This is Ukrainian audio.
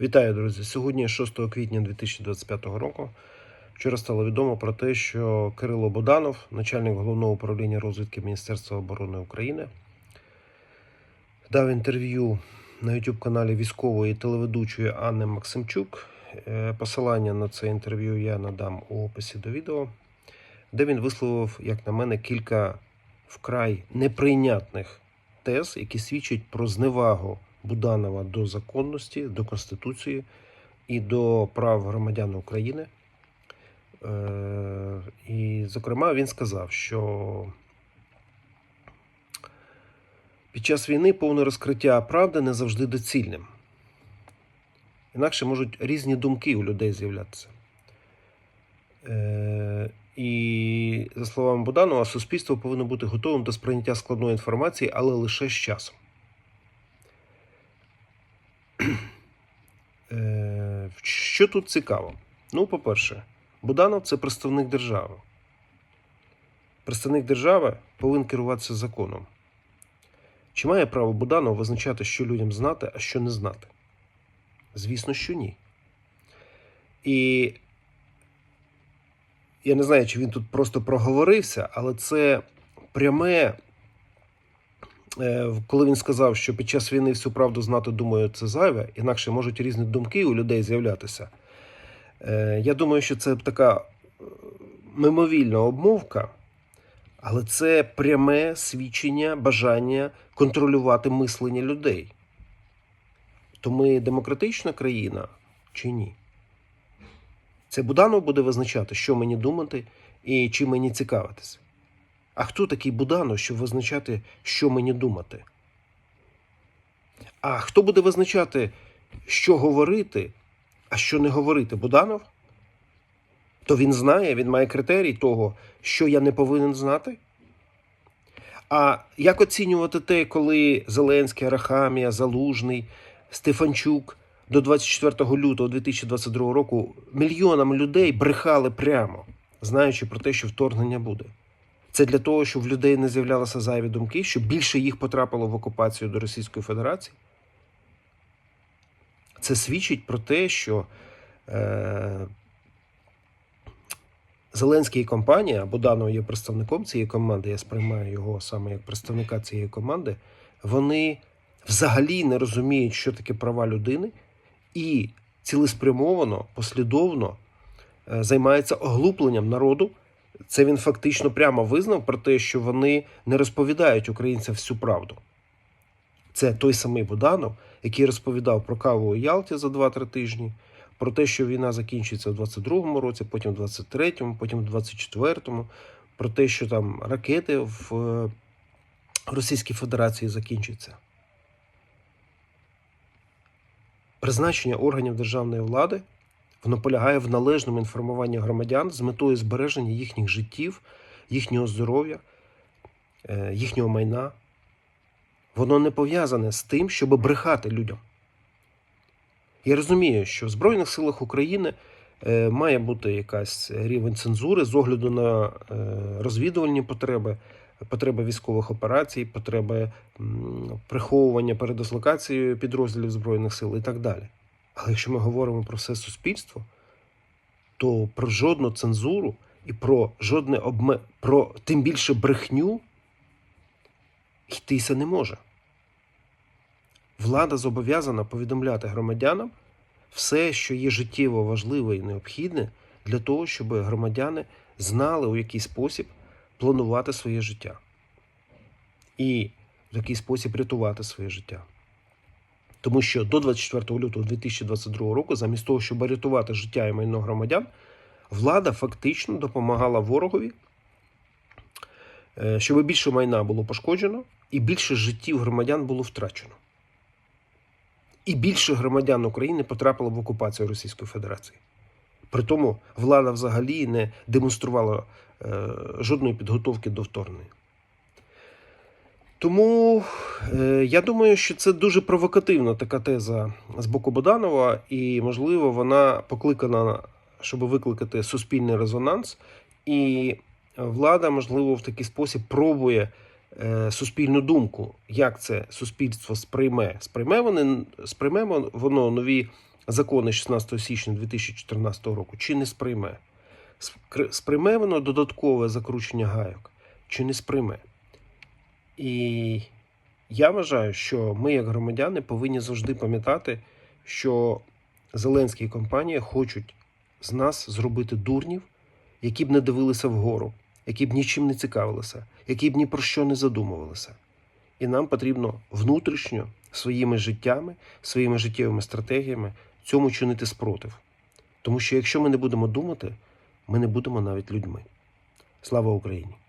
Вітаю, друзі! Сьогодні 6 квітня 2025 року. Вчора стало відомо про те, що Кирило Буданов, начальник головного управління розвідки Міністерства оборони України, дав інтерв'ю на youtube каналі військової телеведучої Анни Максимчук. Е, Посилання на це інтерв'ю я надам у описі до відео, де він висловив, як на мене, кілька вкрай неприйнятних тез, які свідчать про зневагу Буданова до законності, до Конституції і до прав громадян України. Е, І, зокрема, він сказав, що під час війни повне розкриття правди не завжди доцільним. Інакше можуть різні думки у людей з'являтися. Е, І, за словами Буданова, суспільство повинно бути готовим до сприйняття складної інформації, але лише з часом. Що тут цікаво? Ну, по-перше, Буданов це представник держави. Представник держави повинен керуватися законом. Чи має право Буданов визначати, що людям знати, а що не знати? Звісно, що ні. І я не знаю, чи він тут просто проговорився, але це пряме, коли він сказав, що під час війни всю правду знати, думаю, це зайве, інакше можуть різні думки у людей з'являтися. Е, Я думаю, що це така е, мимовільна обмовка, але це пряме свідчення бажання контролювати мислення людей. То ми демократична країна чи ні? Це Буданов буде визначати, що мені думати і чим мені цікавитися. А хто такий Буданов, щоб визначати, що мені думати? А хто буде визначати, що говорити, а що не говорити? Буданов? То він знає, він має критерій того, що я не повинен знати. А як оцінювати те, коли Зеленський, Арахамія, Залужний, Стефанчук до 24 лютого 2022 року мільйонам людей брехали прямо, знаючи про те, що вторгнення буде? Це для того, щоб в людей не з'являлися зайві думки, щоб більше їх потрапило в окупацію до Російської Федерації? Це свідчить про те, що е, Зеленський і компанія, Буданов є представником цієї команди, я сприймаю його саме як представника цієї команди, вони взагалі не розуміють, що таке права людини, і цілеспрямовано, послідовно е, займаються оглупленням народу. Це він фактично прямо визнав про те, що вони не розповідають українцям всю правду. Це той самий Буданов, який розповідав про каву у Ялті за 2-3 тижні, про те, що війна закінчиться в 22-му році, потім в 23-му, потім в 24-му, про те, що там ракети в е, Російській Федерації закінчаться. Призначення органів державної влади воно полягає в належному інформуванні громадян з метою збереження їхніх життів, їхнього здоров'я, е, їхнього майна. Воно не пов'язане з тим, щоб брехати людям. Я розумію, що в Збройних силах України е, має бути якась рівень цензури з огляду на е, розвідувальні потреби, потреби військових операцій, потреби приховування передислокації підрозділів Збройних сил і так далі. Але якщо ми говоримо про все суспільство, то про жодну цензуру і про жодне обме... про тим більше брехню йтися не може. Влада зобов'язана повідомляти громадянам все, що є життєво важливе і необхідне для того, щоб громадяни знали, у який спосіб планувати своє життя і в який спосіб рятувати своє життя. Тому що до 24 лютого 2022 року, замість того, щоб рятувати життя і майно громадян, влада фактично допомагала ворогові, е, щоб більше майна було пошкоджено і більше життів громадян було втрачено. І більше громадян України потрапило в окупацію Російської Федерації. При тому влада взагалі не демонструвала е, жодної підготовки до вторгнення. Тому е, я думаю, що це дуже провокативна така теза з боку Боданова, і, можливо, вона покликана, щоб викликати суспільний резонанс. І влада, можливо, в такий спосіб пробує е, суспільну думку, як це суспільство сприйме. Сприйме, вони, сприйме воно нові закони 16 січня 2014 року, чи не сприйме? Сприйме воно додаткове закручення гайок, чи не сприйме? І я вважаю, що ми, як громадяни, повинні завжди пам'ятати, що Зеленський і компанія хочуть з нас зробити дурнів, які б не дивилися вгору, які б нічим не цікавилися, які б ні про що не задумувалися. І нам потрібно внутрішньо своїми життями, своїми життєвими стратегіями цьому чинити спротив. Тому що якщо ми не будемо думати, ми не будемо навіть людьми. Слава Україні!